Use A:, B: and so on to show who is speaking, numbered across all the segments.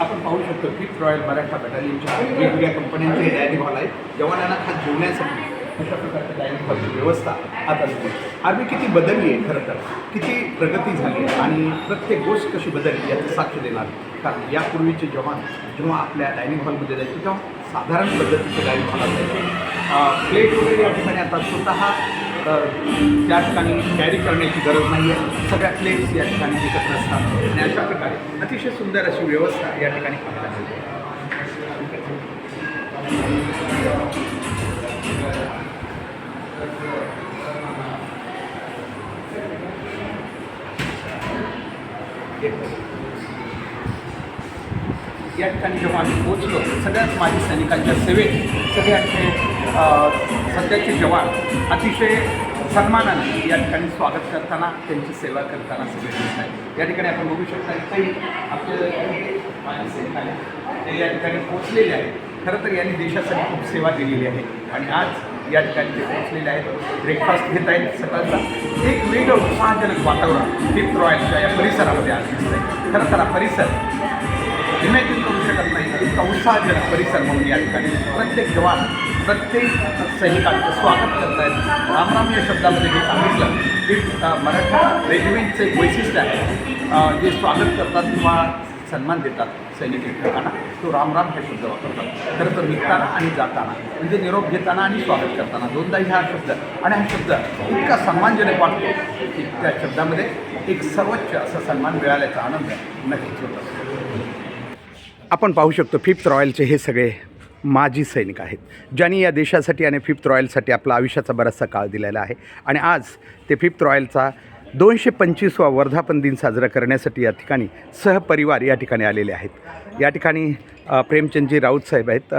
A: आपण पाहू शकतो की रॉयल मराठा बटालियनच्या वेगवेगळ्या कंपन्यांचे हे डायनिंग हॉल आहे जवानांना खास जेवण्यासाठी अशा प्रकारच्या डायनिंग हॉलची व्यवस्था आता असते आर्मी किती बदलली आहे खरं तर? किती प्रगती झाली आहे? आणि प्रत्येक गोष्ट कशी बदलली याचं साक्ष देणार कारण यापूर्वीचे जवान जेव्हा आपल्या डायनिंग हॉलमध्ये जायचे तेव्हा साधारण पद्धतीचे डायनिंग हॉल असायचे. प्लेट वगैरे या ठिकाणी आता स्वतः त्या ठिकाणी कॅरी करण्याची गरज नाही आहे सगळ्या प्लेट्स या ठिकाणी दिसत नसतात. आणि अशा प्रकारे अतिशय सुंदर अशी व्यवस्था या ठिकाणी पाहायला मिळते या ठिकाणी जेव्हा आम्ही पोहोचलो सगळ्याच माजी सैनिकांच्या सेवेत सगळ्यांचे सध्याचे जवान अतिशय सन्मानाने या ठिकाणी स्वागत करताना त्यांची सेवा करताना सगळे दिसत आहेत. या ठिकाणी आपण बघू शकता की आपले आहेत ते या ठिकाणी पोहोचलेले आहेत. खरं तर यांनी देशासाठी खूप सेवा केलेली आहे. आणि आज या ठिकाणी ते पोचलेले आहेत. ब्रेकफास्ट घेत आहेत सकाळचा. एक वेगळं उत्साहजनक वातावरण फिफ्थ रॉयलच्या या परिसरामध्ये आज दिसत आहे खरं तर हा परिसर इमॅजिन करू शकत नाही. इतका उत्साहजनक परिसर म्हणून या ठिकाणी प्रत्येक जवान प्रत्येक सैनिकांचं स्वागत करतायत. रामराम या शब्दामध्ये जे सांगितलं. ते मराठा रेजिमेंटचं एक वैशिष्ट्य आहे. जे स्वागत करतात किंवा सन्मान देतात सैनिक एकमेकांना तो रामराम हे शब्द वापरतात. खरं तर निघताना आणि जाताना म्हणजे निरोप घेताना आणि स्वागत करताना दोनदा हा शब्द. आणि हा शब्द इतका सन्मानजनक वाटतो की त्या शब्दामध्ये एक सर्वोच्च असा सन्मान मिळाल्याचा आनंद नक्कीच होतो. आपण पाहू शकतो फिफ्थ रॉयलचे हे सगळे माजी सैनिक आहेत ज्यांनी या देशासाठी आणि फिफ्थ रॉयलसाठी आपला आयुष्याचा बराचसा काळ दिलेला आहे. आणि आज ते फिफ्थ रॉयलचा दोनशे पंचवीसवा वर्धापन दिन साजरा करण्यासाठी या ठिकाणी सहपरिवार या ठिकाणी आलेले आहेत. या ठिकाणी प्रेमचंदजी राऊत साहेब आहेत.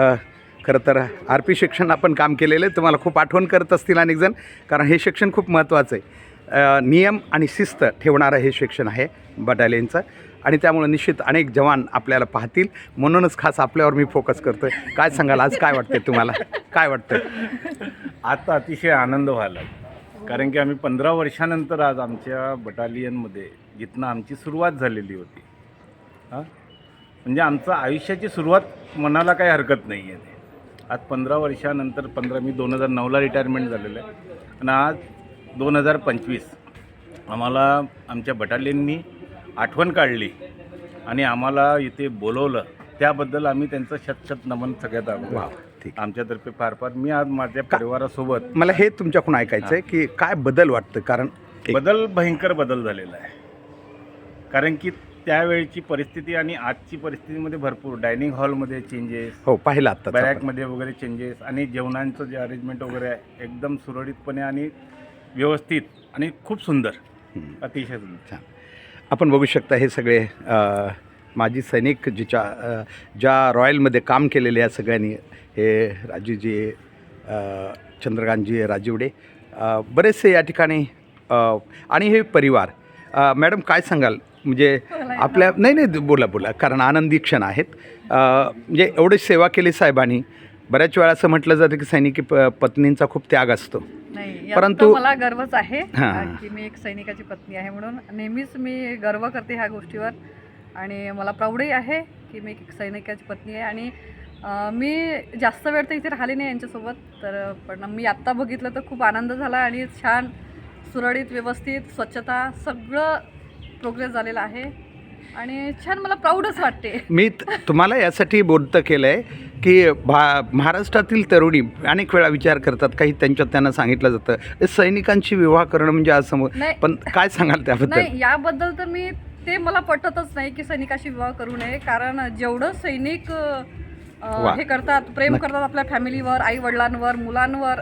A: खरं तर आर पी शिक्षण आपण काम केलेलं आहे. तुम्हाला खूप आठवण करत असतील अनेकजण कारण हे शिक्षण खूप महत्त्वाचं आहे. नियम आणि शिस्त ठेवणारं हे शिक्षण आहे बटालियनचं. आणि त्यामुळं निश्चित अनेक जवान आपल्याला पाहतील. म्हणूनच खास आपल्यावर मी फोकस करतो आहे काय सांगाल? आज काय वाटतंय तुम्हाला? काय वाटतं
B: आता अतिशय आनंद व्हायला कारण की आम्ही पंधरा वर्षानंतर आज आमच्या बटालियनमध्ये जिथनं आमची सुरुवात झालेली होती. हां? म्हणजे आमचं आयुष्याची सुरुवात मनाला काही हरकत नाही आहे आज पंधरा वर्षानंतर पंधरा मी दोन हजार नऊला रिटायरमेंट झालेलं आहे. आणि आज दोन हजार पंचवीस. आम्हाला आमच्या बटालियननी आठवण काढली आणि आम्हाला इथे बोलवलं. त्याबद्दल आम्ही त्यांचं शतशत नमन सगळ्यात
A: वा
B: आवडतं
A: ठीक.
B: आमच्यातर्फे फार फार. मी आज माझ्या परिवारासोबत
A: मला हे तुमच्याकडून ऐकायचं आहे की काय बदल वाटतं? कारण एक-
B: बदल भयंकर बदल झालेला आहे. कारण की त्यावेळची परिस्थिती आणि आजची परिस्थितीमध्ये भरपूर. डायनिंग हॉलमध्ये चेंजेस
A: हो पाहिलं आता
B: बॅरॅकमध्ये वगैरे चेंजेस आणि जेवणांचं जे अरेंजमेंट वगैरे आहे एकदम सुरळीतपणे आणि व्यवस्थित आणि खूप सुंदर. अतिशय सुंदर.
A: छान. आपण बघू शकता हे सगळे माजी सैनिक जिच्या ज्या रॉयलमध्ये काम केलेले या सगळ्यांनी हे राजूजी चंद्रकांतजी राजीवडे बरेचसे या ठिकाणी आणि हे परिवार. मॅडम काय सांगाल? म्हणजे आपल्या नाही नाही बोला बोला. कारण आनंदी क्षण आहेत. म्हणजे एवढी सेवा केली साहेबांनी. बऱ्याच वेळा असं म्हटलं जातं की सैनिकी प पत्नींचा खूप त्याग असतो.
C: नाही
A: परंतु-
C: मला गर्वच आहे. की मी एक सैनिकाची पत्नी आहे म्हणून नेहमीच मी गर्व करते ह्या गोष्टीवर. आणि मला प्राऊडही आहे की मी एक सैनिकाची पत्नी आहे आणि मी जास्त वेळ तर इथे राहिली नाही यांच्यासोबत तर पण मी आत्ता बघितलं तर खूप आनंद झाला आणि छान सुरळीत व्यवस्थित स्वच्छता सगळं प्रोग्रेस झालेला आहे. आणि छान मला प्राऊडच वाटते.
A: मी तुम्हाला यासाठी बोलतं केलं आहे की भा महाराष्ट्रातील तरुणी अनेक वेळा विचार करतात काही त्यांच्यात त्यांना सांगितलं जातं "ए, सैनिकांशी विवाह करणं म्हणजे आज समोर
C: नाही.
A: पण काय सांगाल त्याबद्दल
C: नाही याबद्दल तर मी ते मला पटतच नाही की सैनिकाशी विवाह करू नये कारण जेवढं सैनिक. हे करतात प्रेम. करतात आपल्या फॅमिलीवर आई वडिलांवर मुलांवर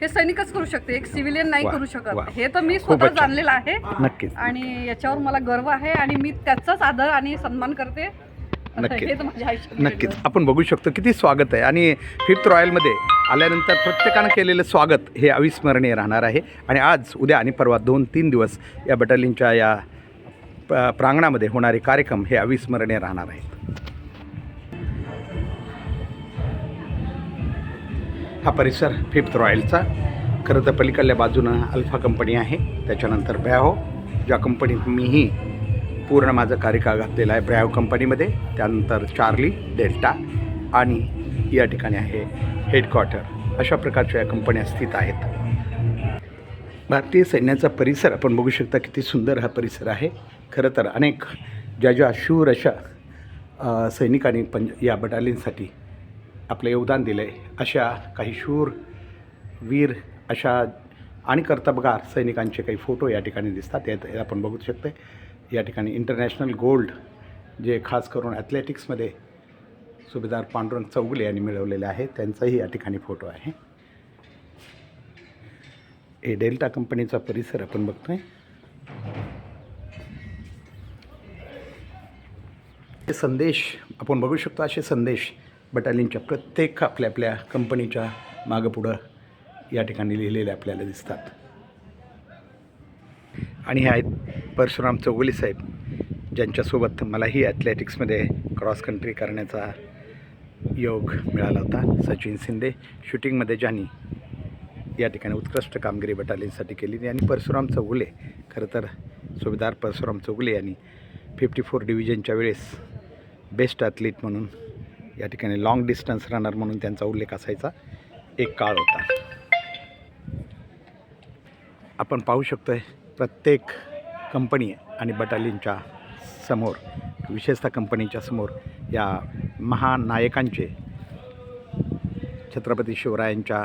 C: हे सैनिकच करू शकते एक सिव्हिलियन नाही करू. शकत हे तर मी स्वतः. जाणलेलं आहे आणि याच्यावर मला गर्व आहे आणि मी त्याचाच आदर आणि सन्मान करते
A: नक्कीच.
C: घडलं.
A: आपण बघू शकतो किती स्वागत आहे. आणि फिफ्थ रॉयलमध्ये आल्यानंतर प्रत्येकानं केलेलं स्वागत हे अविस्मरणीय राहणार आहे. आणि आज उद्या आणि परवा दोन तीन दिवस या बटालियनच्या या प्रांगणामध्ये होणारे कार्यक्रम हे अविस्मरणीय राहणार आहेत. हा परिसर फिफ्थ रॉयलचा. खरं तर पलीकडल्या बाजूनं अल्फा कंपनी आहे. त्याच्यानंतर बॅहो ज्या कंपनीत मीही पूर्ण माझं कार्यकाळ घातलेला आहे ब्रॅव कंपनीमध्ये त्यानंतर चार्ली डेल्टा आणि या ठिकाणी आहे हेडक्वार्टर. अशा प्रकारच्या या कंपन्या स्थित आहेत. भारतीय सैन्याचा परिसर आपण बघू शकता किती सुंदर हा परिसर आहे. खरं तर अनेक ज्या ज्या शूर अशा सैनिकांनी पंज या बटालियनसाठी आपलं योगदान दिलं आहे अशा काही शूर वीर अशा आणि कर्तबगार सैनिकांचे काही फोटो या ठिकाणी दिसतात यात आपण बघू शकतो या ठिकाणी इंटरनॅशनल गोल्ड जे खास करून ॲथलेटिक्समध्ये सुभेदार पांडुरंग चौगुले यांनी मिळवलेले आहे त्यांचाही या ठिकाणी फोटो आहे. हे डेल्टा कंपनीचा परिसर आपण बघतोय. हे संदेश आपण बघू शकतो असे संदेश बटालियनच्या प्रत्येक आपल्या आपल्या कंपनीच्या मागं पुढं या ठिकाणी लिहिलेले आपल्याला दिसतात. आणि हे आहेत परशुराम चौगुली साहेब ज्यांच्यासोबत मलाही ॲथलेटिक्समध्ये क्रॉस कंट्री करण्याचा योग मिळाला होता. सचिन शिंदे शूटिंगमध्ये ज्यांनी या ठिकाणी उत्कृष्ट कामगिरी बटालियनसाठी केली. आणि परशुराम चौगुले खरं तर सुभेदार परशुराम चौगुले यांनी फिफ्टी फोर डिव्हिजनच्या वेळेस बेस्ट ॲथलीट म्हणून या ठिकाणी लाँग डिस्टन्स रनर म्हणून त्यांचा उल्लेख असायचा. एक काळ होता. आपण पाहू शकतो आहे प्रत्येक कंपनी आणि बटालियनच्या समोर विशेषतः कंपनीच्या समोर या महानायकांचे छत्रपती शिवरायांच्या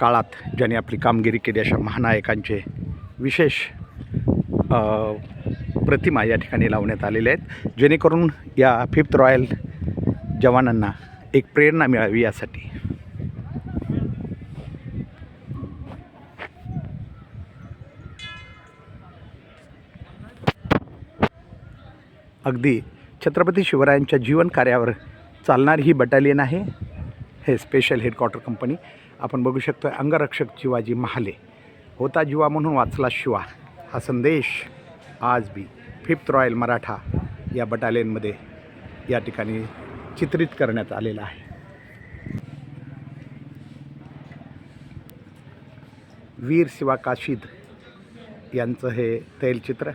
A: काळात ज्यांनी आपली कामगिरी केली अशा महानायकांचे विशेष प्रतिमा या ठिकाणी लावण्यात आलेल्या आहेत. जेणेकरून या फिफ्थ रॉयल जवानांना एक प्रेरणा मिळावी यासाठी अगदी छत्रपती शिवरायांच्या जीवन कार्यावर चालणारी ही बटालियन आहे. हे स्पेशल हेडक्वार्टर कंपनी आपण बघू शकतो आहे अंगरक्षक शिवाजी महाले. होता जीवा म्हणून वाचला शिवा. हा संदेश आज बी फिफ्थ रॉयल मराठा या बटालियनमध्ये या ठिकाणी चित्रित करण्यात आलेला आहे. वीर शिवा काशीद यांचं हे तैलचित्र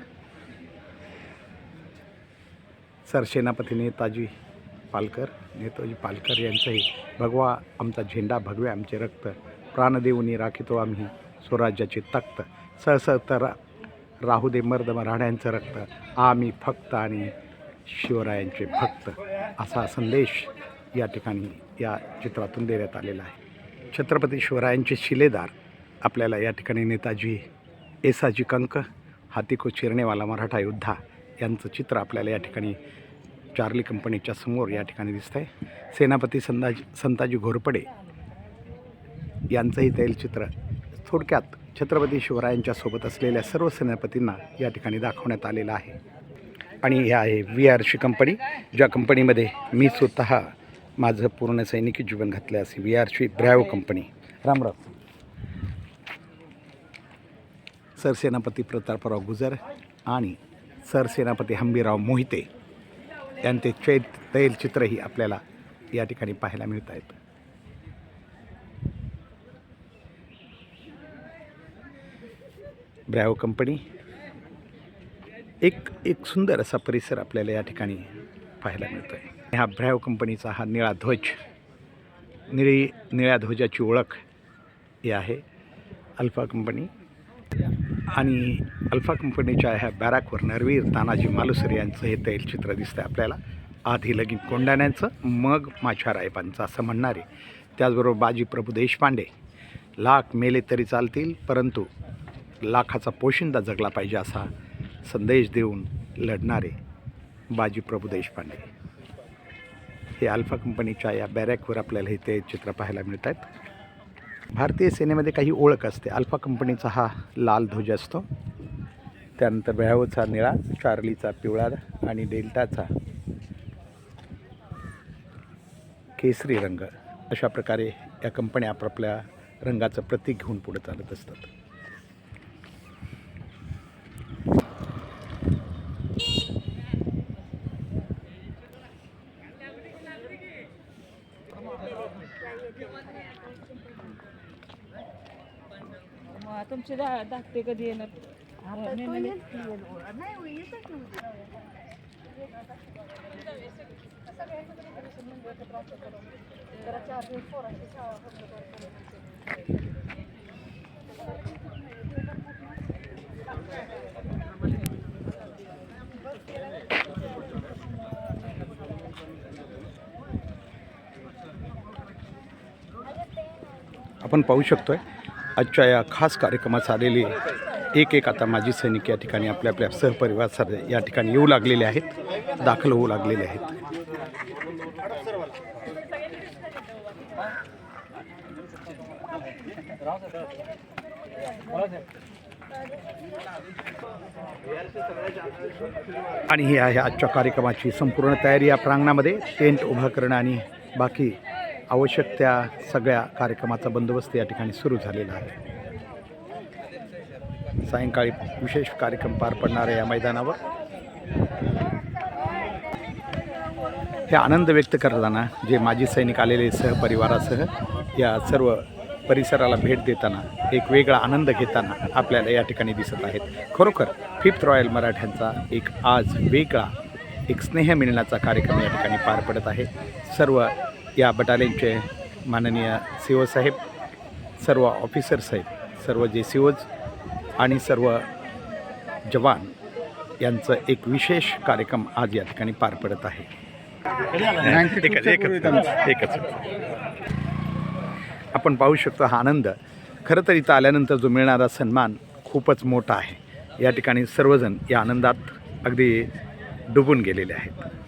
A: सरसेनापती नेताजी पालकर नेताजी पालकर यांचंही भगवा आमचा झेंडा भगवे आमचे रक्त प्राणदेवनी राखितो आम्ही स्वराज्याचे तख्त. सहसह तर राहू दे मर्द मराठ्यांचं रक्त. आम्ही फक्त आणि शिवरायांचे भक्त. असा संदेश या ठिकाणी या चित्रातून देण्यात आलेला आहे. छत्रपती शिवरायांचे शिलेदार आपल्याला या ठिकाणी नेताजी एसाजी कंक हातिको चिरणेवाला मराठा योद्धा यांचं चित्र आपल्याला या ठिकाणी चार्ली कंपनीच्या समोर या ठिकाणी दिसतं आहे सेनापती संताजी संताजी घोरपडे यांचंही तैलचित्र थोडक्यात छत्रपती शिवरायांच्या सोबत असलेल्या सर्व सेनापतींना या ठिकाणी दाखवण्यात आलेलं आहे. आणि हे आहे व्ही आरची कंपनी ज्या कंपनीमध्ये मी स्वतः माझं पूर्ण सैनिकी जीवन घातलं असे व्ही आरची ब्रॅव कंपनी. रामराव सरसेनापती प्रतापराव गुजर आणि सरसेनापती हंबीराव मोहिते त्यांचे चैत तैलचित्रही आपल्याला या ठिकाणी पाहायला मिळत आहेत ब्रॅव कंपनी एक एक सुंदर असा परिसर आपल्याला या ठिकाणी पाहायला मिळतो आहे हा ब्रॅव कंपनीचा हा निळा ध्वज निळी निळ्या ध्वजाची ओळख ही आहे अल्फा कंपनी. आणि अल्फा कंपनीच्या ह्या बॅरॅकवर नरवीर तानाजी मालुसरे यांचं हे तैलचित्र दिसतं आपल्याला. आधी लगीन कोंडाण्याचं मग माझ्या रायबांचं असं म्हणणारे. त्याचबरोबर बाजी प्रभू देशपांडे. लाख मेले तरी चालतील परंतु लाखाचा पोशिंदा जगला पाहिजे असा संदेश देऊन लढणारे बाजी प्रभू देशपांडे. हे अल्फा कंपनीच्या या बॅरॅकवर आपल्याला हे ते चित्र पाहायला मिळत आहेत भारतीय सेनेमध्ये काही ओळख असते. अल्फा कंपनीचा हा लाल ध्वज असतो. त्यानंतर ब्रॅवोचा निळा चार्लीचा पिवळा आणि डेल्टाचा केसरी रंग अशा प्रकारे या कंपन्या आपापल्या रंगाचं प्रतीक घेऊन पुढे चालत असतात.
D: दा धाकटे कधी येणार?
A: आपण पाहू शकतोय. आजच्या या खास कार्यक्रमात आलेले एक एक आता माजी सैनिक या ठिकाणी आपल्या आपल्या सहपरिवार सर या ठिकाणी येऊ लागलेले आहेत दाखल होऊ लागलेले आहेत. आणि ही आहे आजच्या कार्यक्रमाची संपूर्ण तयारी या प्रांगणामध्ये टेंट उभा करणं आणि बाकी आवश्यक त्या सगळ्या कार्यक्रमाचा बंदोबस्त या ठिकाणी सुरू झालेला आहे. सायंकाळी विशेष कार्यक्रम पार पडणार आहे या मैदानावर. हे आनंद व्यक्त करताना जे माजी सैनिक आलेले सहपरिवारासह या सर्व परिसराला भेट देताना एक वेगळा आनंद घेताना आपल्याला या ठिकाणी दिसत आहेत. खरोखर फिफ्थ रॉयल मराठ्यांचा एक आज वेगळा एक स्नेह मिळण्याचा कार्यक्रम या ठिकाणी पार पडत आहे. सर्व या बटालियनचे माननीय सी ओ साहेब सर्व ऑफिसर साहेब सर्व जे सी ओज आणि सर्व जवान यांचं एक विशेष कार्यक्रम आज या ठिकाणी पार पडत आहे. एकच एकच एकच. आपण पाहू शकतो हा आनंद. खरं तर इथं आल्यानंतर जो मिळणारा सन्मान खूपच मोठा आहे. या ठिकाणी सर्वजण या आनंदात अगदी डुबून गेलेले आहेत.